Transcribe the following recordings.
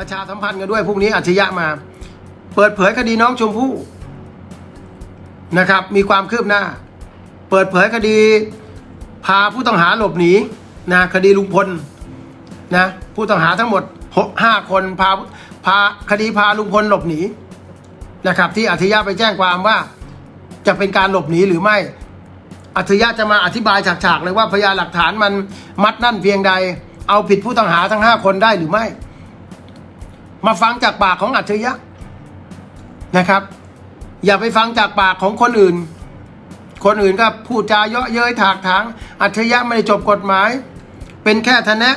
ประชาสัมพันธ์กันด้วยพรุ่งนี้อัจฉริยะมา เปิดเผยคดีน้องชมพู่นะครับ มีความคืบหน้า เปิดเผยคดีพาผู้ต้องหาหลบหนีนะคดีลุงพลนะผู้ต้องหาทั้งหมดหกห้าคนพาพาคดีพาลุงพลหลบหนีนะครับ ที่อัจฉริยะไปแจ้งความว่าจะเป็นการหลบหนีหรือไม่ อัจฉริยะจะมาอธิบายฉากๆเลยว่าพยานหลักฐานมันมัดนั่นเพียงใด เอาผิดผู้ต้องหาทั้งห้าคนได้หรือไม่ มาฟังจากปากของอัจฉริยะนะครับ อย่าไปฟังจากปากของคนอื่น คนอื่นก็พูดจาเยาะเย้ยถากถาง อัจฉริยะไม่ได้จบกฎหมาย เป็นแค่ทนะ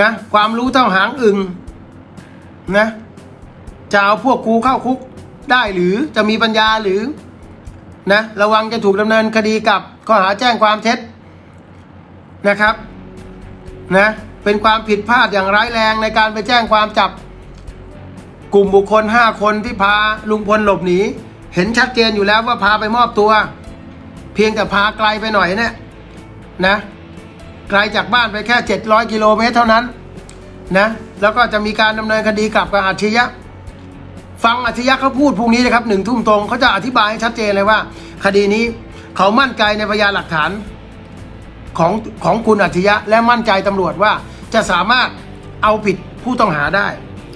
นะ ความรู้เท่าหางอึงนะจะเอาพวกกูเข้าคุกได้หรือจะมีปัญญาหรือนะระวังจะถูกดำเนินคดีกับข้อหาแจ้งความเท็จนะครับนะ เป็นความผิดพลาดอย่างร้ายแรงในการไปแจ้งความจับ กลุ่มบุคคลห้าคนที่พาลุงพลหลบหนีเห็นชัดเจนอยู่แล้วว่าพาไปมอบตัว เพียงแต่พาไกลไปหน่อยเนี่ยนะไกลจากบ้านไปแค่ 700 กิโลเมตรเท่านั้นนะแล้วก็จะมีการดำเนินคดีกลับกับอาชญะฟังอาชญะเขาพูดพรุ่งนี้นะครับหนึ่งทุ่มตรงเขาจะอธิบายให้ชัดเจนเลยว่า คดีนี้เขามั่นใจในพยานหลักฐานของของคุณอัจฉริยะและมั่นใจตำรวจว่า จะสามารถเอาผิดผู้ต้องหาได้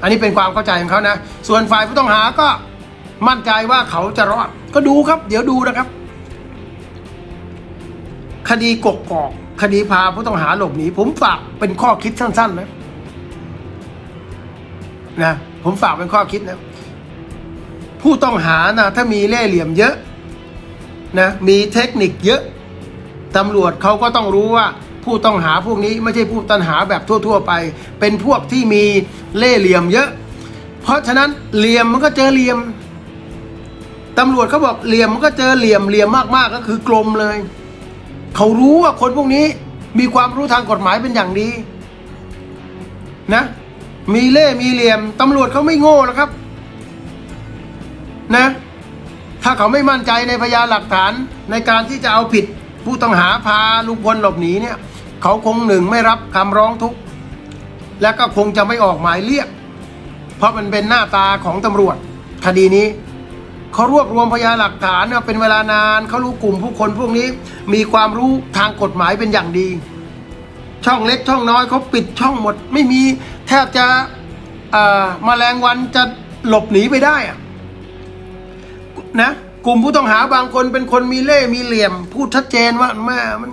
อันนี้เป็นความเข้าใจของเขานะ ส่วนฝ่ายผู้ต้องหาก็มั่นใจว่าเขาจะรอด ก็ดูครับ เดี๋ยวดูนะครับ คดีกกอก คดีพาผู้ต้องหาหลบหนี ผมฝากเป็นข้อคิดสั้นๆนะนะ ผมฝากเป็นข้อคิดนะ ผู้ต้องหานะถ้ามีเล่เหลี่ยมเยอะนะ มีเทคนิคเยอะตำรวจเขาก็ต้องรู้ว่า ผู้ต้องหาพวกนี้ไม่ใช่ผู้ต้องหาแบบทั่ว ๆ ไป เป็นพวกที่มีเล่ห์เหลี่ยมเยอะ เพราะฉะนั้นเหลี่ยมมันก็เจอเหลี่ยมตำรวจเขาบอกเหลี่ยมมันก็เจอเหลี่ยมเหลี่ยมมากๆก็คือกลมเลย เขารู้ว่าคนพวกนี้มีความรู้ทางกฎหมายเป็นอย่างดีนะ มีเล่มีเหลี่ยมตำรวจเขาไม่โง่หรอกครับ นะ ถ้าเขาไม่มั่นใจในพยานหลักฐานในการที่จะเอาผิดผู้ต้องหาพาลุงพลหลบหนีเนี่ย เขาคงหนึ่งไม่รับคำร้องทุกข์และก็คงจะไม่ออกหมายเรียก เพราะมันเป็นหน้าตาของตำรวจ คดีนี้เขารวบรวมพยานหลักฐานเนี่ยเป็นเวลานานเขารู้กลุ่มผู้คนพวกนี้ มีความรู้ทางกฎหมายเป็นอย่างดี ช่องเล็กช่องน้อยเขาปิดช่องหมด ไม่มีแทบจะเอ่อมแมลงวันจะหลบหนีไปได้อะนะกลุ่มผู้ต้องหาบางคนเป็นคนมีเล่ห์มีเหลี่ยม พูดชัดเจนว่าแม่มัน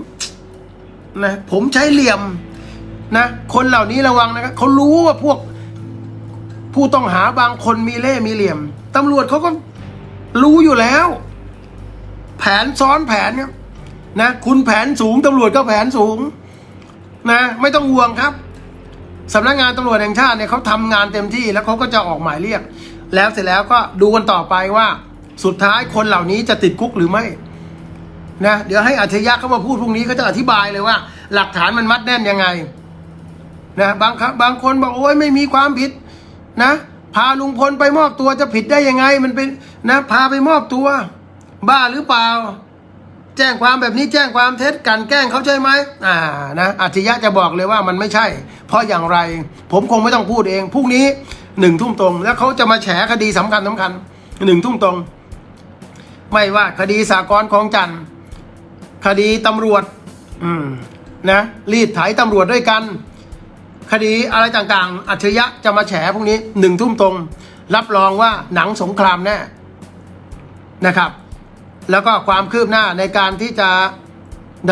นะผมใช้เหลี่ยมนะคนเหล่านี้ระวังนะครับเขารู้ว่าพวกผู้ต้องหาบางคนมีเล่มีเหลี่ยมตำรวจเขาก็รู้อยู่แล้ว แผนซ้อนแผนครับนะคุณแผนสูงตำรวจก็แผนสูงนะไม่ต้องห่วงครับสำนักงานตำรวจแห่งชาติเนี่ยเขาทำงานเต็มที่แล้วเขาก็จะออกหมายเรียก แล้วเสร็จแล้วก็ดูกันต่อไปว่า สุดท้ายคนเหล่านี้จะติดคุกหรือไม่ นะเดี๋ยวให้อัจฉริยะเขามาพูดพรุ่งนี้เขาจะอธิบายเลยว่า หลักฐานมันมัดแน่นยังไงนะบางครับบางคนบอกโอ้ยไม่มีความผิดนะ พาลุงพลไปมอบตัวจะผิดได้ยังไง มันเป็นนะพาไปมอบตัว บ้าหรือเปล่า แจ้งความแบบนี้แจ้งความเท็จกันแกล้งเขาใช่ไหมอ่านะอัจฉริยะจะบอกเลยว่ามันไม่ใช่ เพราะอย่างไร ผมคงไม่ต้องพูดเองพรุ่งนี้หนึ่งทุ่มตรง แล้วเขาจะมาแฉคดีสำคัญสำคัญหนึ่งทุ่มตรง ไม่ว่าคดีสากลของจันทร์ คดีตำรวจอืมนะรีดไถตำรวจด้วยกัน คดีอะไรต่างๆ อัจฉริยะจะมาแฉพวกนี้หนึ่งทุ่มตรง รับรองว่าหนังสงครามแน่นะครับ แล้วก็ความคืบหน้าในการที่จะ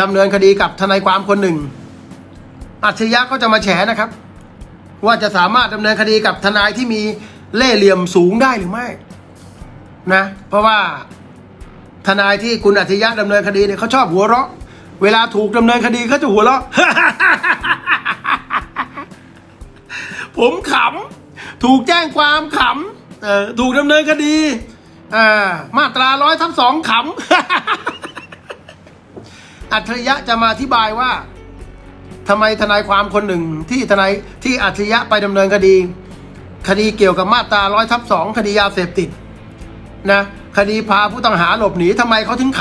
ดำเนินคดีกับทนายความคนหนึ่ง อัจฉริยะก็จะมาแฉนะครับ ว่าจะสามารถดำเนินคดีกับทนายที่มีเล่ห์เหลี่ยมสูงได้หรือไม่นะ เพราะว่า ทนายที่คุณอัจฉริยะดำเนินคดีเนี่ยเขาชอบหัวเราะ เวลาถูกดำเนินคดีเขาจะหัวเราะ ผมขำ ถูกแจ้งความขำถูกดำเนินคดีมาตราร้อยทับสองขำ อัจฉริยะจะมาอธิบายว่าทำไมทนายความคนหนึ่งที่ทนายที่อัจฉริยะไปดำเนินคดี คดีเกี่ยวกับมาตราร้อยทับสองคดียาเสพติด นะคดีพาผู้ต้องหาหลบหนีทำไมเขาถึงข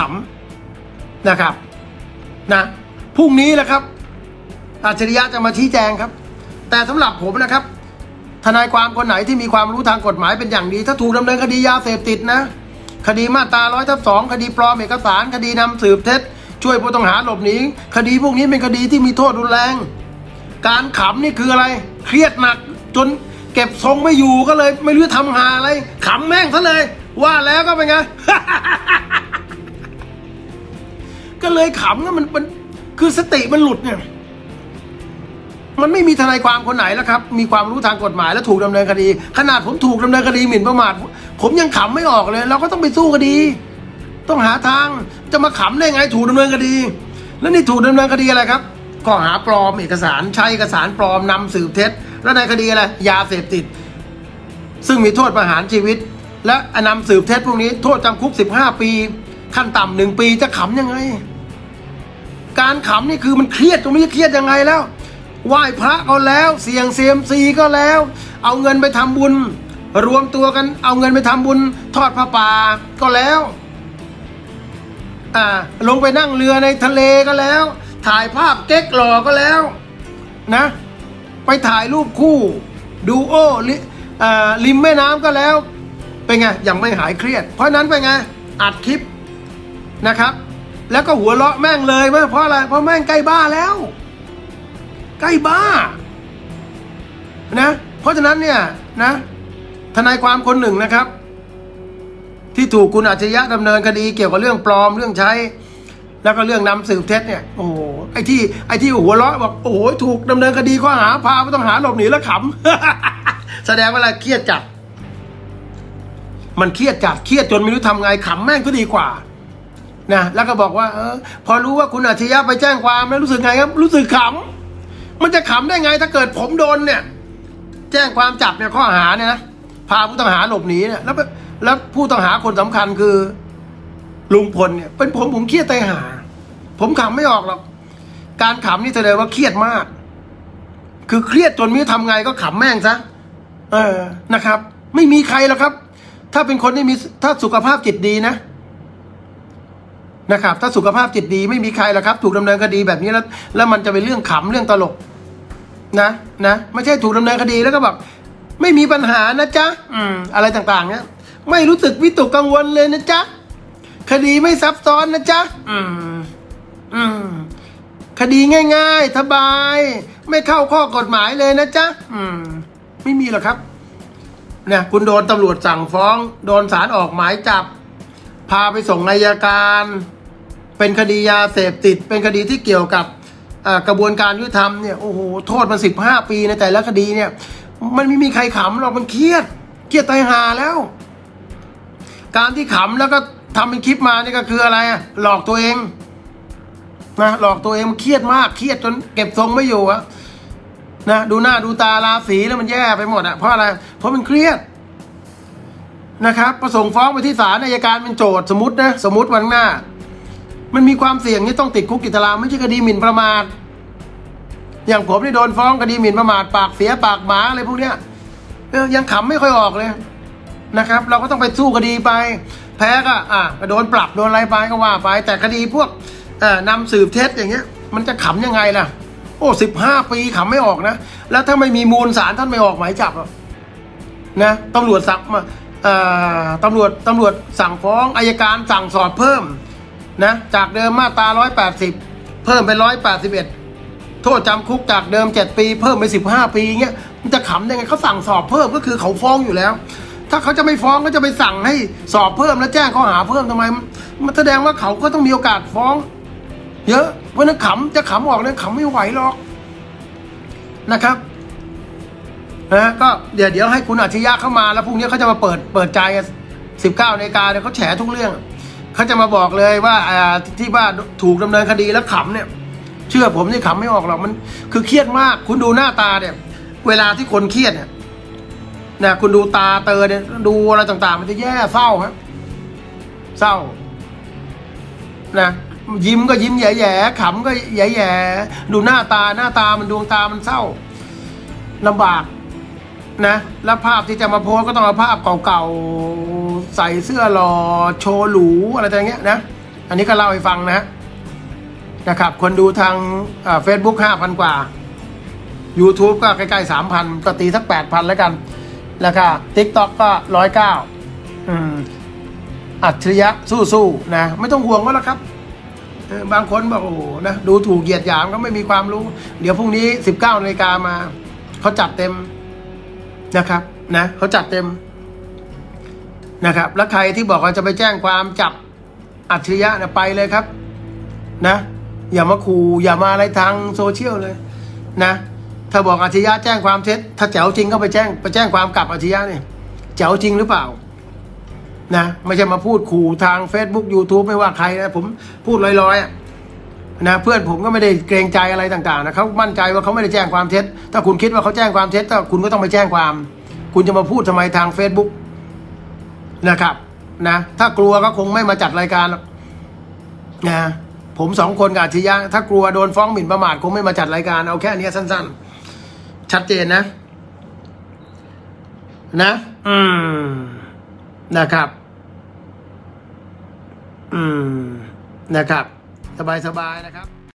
ำนะครับนะพรุ่งนี้แหละครับอัจฉริยะจะมาชี้แจงครับ แต่สำหรับผมนะครับ ทนายความคนไหนที่มีความรู้ทางกฎหมายเป็นอย่างดี ถ้าถูกดำเนินคดียาเสพติดนะ คดีมาตราร้อยทับสองคดีปลอมเอกสาร คดีนำสืบเท็จ ช่วยผู้ต้องหาหลบหนีคดีพวกนี้เป็นคดีที่มีโทษรุนแรง การขำนี่คืออะไร เครียดหนักจนเก็บทรงไม่อยู่ก็เลย ไม่รู้ทำหาอะไรขำแม่งซะเลย ว่าแล้วก็เป็นไง ก็เลยขำก็มันมันคือสติมันหลุดเนี่ย มันไม่มีทนายความคนไหนแล้วครับ มีความรู้ทางกฎหมายและถูกดำเนินคดี ขนาดผมถูกดำเนินคดีหมิ่นประมาทผมยังขำไม่ออกเลย เราก็ต้องไปสู้คดี ต้องหาทางจะมาขำได้ไงถูกดำเนินคดี แล้วนี่ถูกดำเนินคดีอะไรครับข้อหาปลอมเอกสารใช้เอกสารปลอมนำสืบเท็จ แล้วในคดีอะไรยาเสพติด ซึ่งมีโทษประหารชีวิต และนำสืบเท็จพวกนี้โทษจำคุก 15 ปี ขั้นต่ำหนึ่งปีจะขำยังไง การขำนี่คือมันเครียดตรงนี้เครียดยังไงแล้วไหว้พระก็แล้ว เสี่ยงเซียมซีก็แล้ว เอาเงินไปทำบุญ รวมตัวกัน เอาเงินไปทำบุญ ทอดพระป่าก็แล้วอ่าลงไปนั่งเรือในทะเลก็แล้ว ถ่ายภาพเก๊กหล่อก็แล้วนะ ไปถ่ายรูปคู่ ดูโอลิ่มแม่น้ำก็แล้ว เป็นไงยังไม่หายเครียด เพราะนั้นเป็นไงอัดคลิปนะครับ แล้วก็หัวเราะแม่งเลยเพราะอะไรเพราะแม่งใกล้บ้าแล้ว ใกล้บ้านะเพราะฉะนั้นเนี่ยนะทนายความคนหนึ่งนะครับ ที่ถูกคุณอาชญะดำเนินคดีเกี่ยวกับเรื่องปลอมเรื่องใช้ แล้วก็เรื่องนำสืบเท็จเนี่ยโอ้โหไอ้ที่ไอ้ที่หัวเราะบอกโอ้โหถูกดำเนินคดีข้อหาพาผู้ต้องหาหลบหนีแล้วขำแสดงว่าอะไรเครียดจัด มันเครียดจัดเครียดจนไม่รู้ทำไงขำแม่งก็ดีกว่านะแล้วก็บอกว่าเออพอรู้ว่าคุณอาชญะไปแจ้งความแล้วรู้สึกไงครับ รู้สึกขำมันจะขำได้ไงถ้าเกิดผมโดนเนี่ย แจ้งความจับเนี่ยข้อหาเนี่ยนะพาผู้ต้องหาหลบหนีเนี่ยแล้วแล้วผู้ต้องหาคนสำคัญคือลุงพลเนี่ย เป็นผมผมเครียดใจหา ผมขำไม่ออกหรอกการขำนี่แสดงว่าเครียดมาก คือเครียดจนไม่รู้ทำไงก็ขำแม่งซะเออนะครับ ไม่มีใครหรอกครับ ถ้าเป็นคนที่มีถ้าสุขภาพจิตดีนะนะครับ ถ้าสุขภาพจิตดีไม่มีใครหรอกครับ ถูกดำเนินคดีแบบนี้แล้ว แล้วมันจะเป็นเรื่องขำเรื่องตลก นะนะไม่ใช่ถูกดำเนินคดีแล้วก็แบบไม่มีปัญหานะจ๊ะอืมอะไรต่างๆ เนี่ยไม่รู้สึกวิตกกังวลเลยนะจ๊ะคดีไม่ซับซ้อนนะจ๊ะอืมอืมคดีง่ายๆสบาย ไม่เข้าข้อกฎหมายเลยนะจ๊ะอืมไม่มีหรอกครับ เนี่ยคุณโดนตำรวจสั่งฟ้อง โดนศาลออกหมายจับ พาไปส่งนายการ เป็นคดียาเสพติด เป็นคดีที่เกี่ยวกับกระบวนการยุติธรรมเนี่ยโอ้โหโทษมันสิบห้าปีในแต่ละคดีเนี่ย มันไม่มีใครขำหรอกมันเครียด เครียดตายหาแล้ว การที่ขำแล้วก็ทำเป็นคลิปมานี่ก็คืออะไร หลอกตัวเองนะหลอกตัวเองมันเครียดมากเครียดจนเก็บทรงไม่อยู่อะ นะดูหน้าดูตาราศีแล้วมันแย่ไปหมดอะเพราะอะไร เพราะมันเครียดนะครับประสงค์ฟ้องไปที่ศาลอัยการเป็นโจทย์สมมตินะสมมติวันหน้า มันมีความเสี่ยงที่ต้องติดคุกกิจตารางไม่ใช่คดีหมิ่นประมาทอย่างผมที่โดนฟ้องคดีหมิ่นประมาทปากเสียปากหมาอะไรพวกเนี้ยเออยังขำไม่ค่อยออกเลยนะครับ เราก็ต้องไปสู้คดีไป แพ้ก็อะโดนปรับโดนอะไรไปก็ว่าไป แต่คดีพวกอ่อนำสืบเท็จอย่างเงี้ย มันจะขำยังไงล่ะ โอ้สิบห้าปีขำไม่ออกนะ แล้วถ้าไม่มีมูลสารท่านไม่ออกหมายจับอกนะตำรวจสั่งมาตำรวจตำรวจสั่งฟ้องอายการสั่งสอบเพิ่มนะจากเดิมมาตรา180เพิ่มเป็น181โทษจำคุกจากเดิม7ปี เพิ่มเป็น15ปีเงี้ยมันจะขำได้ไงเขาสั่งสอบเพิ่มก็คือเขาฟ้องอยู่แล้ว ถ้าเขาจะไม่ฟ้องก็จะไปสั่งให้สอบเพิ่มแล้วแจ้งข้อหาเพิ่มทำไม มันแสดงว่าเขาก็ต้องมีโอกาสฟ้อง เยอะ เพราะนั้นขำจะขำออกเนี่ยขำไม่ไหวหรอกนะครับนะก็เดี๋ยวเดี๋ยวให้คุณอาชญะเข้ามาแล้วพรุ่งนี้เขาจะมาเปิดเปิดใจสิบเก้านาฬิกาเนี่ยเขาแฉทุกเรื่องเขาจะมาบอกเลยว่าอ่าที่ว่าถูกดำเนินคดีแล้วขำเนี่ย เชื่อผมนี่ขำไม่ออกหรอกมัน คือเครียดมาก คุณดูหน้าตาเนี่ย เวลาที่คนเครียดเนี่ยนะคุณดูตาเตอเนี่ยดูอะไรต่างๆ มันจะแย่เศร้าครับเศร้านะ ยิ้มก็ยิ้มแย่ๆขำก็แย่ๆดูหน้าตาหน้าตามันดวงตามันเศร้าลำบากนะแล้วภาพที่จะมาโพสก็ต้องเอาภาพเก่าๆใส่เสื้อหล่อโชว์หรูอะไรอย่างเงี้ยนะ อันนี้ก็เล่าให้ฟังนะนะครับคนดูทางเฟซบุ๊กห้าพันกว่า YouTube ก็ใกล้ๆสามพันก็ตีสักแปดพันแล้วกัน แล้วก็ TikTok ก็ร้อยเก้าอัจฉริยะสู้ๆนะ ไม่ต้องห่วงว่าละครับ บางคนบอกโอ้โหนะดูถูกเหยียดหยามก็ไม่มีความรู้ เดี๋ยวพรุ่งนี้สิบเก้านาฬิกามาเขาจัดเต็มนะครับนะเขาจัดเต็มนะครับ แล้วใครที่บอกว่าจะไปแจ้งความจับอัจฉริยะนี่ยไปเลยครับ นะ อย่ามาขู่อย่ามาอะไรทางโซเชียลเลย นะถ้าบอกอัจฉริยะแจ้งความเท็จถ้าแจ๋วจริงก็ไปแจ้งไปแจ้งความกลับอัจฉริยะเนี่ยแจ๋วจริงหรือเปล่า นะไม่ใช่มาพูดขู่ทาง Facebook YouTube ไม่ว่าใครนะผมพูดลอยๆอะนะเพื่อนผมก็ไม่ได้เกรงใจอะไรต่างๆนะเขามั่นใจว่าเขาไม่ได้แจ้งความเท็จ ถ้าคุณคิดว่าเขาแจ้งความเท็จก็คุณก็ต้องไปแจ้งความ คุณจะมาพูดทำไมทาง Facebook นะครับนะถ้ากลัวก็คงไม่มาจัดรายการหรอกนะผมสองคนกับอัจฉริยะถ้ากลัวโดนฟ้องหมิ่นประมาทคงไม่มาจัดรายการเอาแค่เนี้ยสั้น ๆ ชัดเจนนะ นะ อืมนะครับ อืมนะครับ สบายๆนะครับ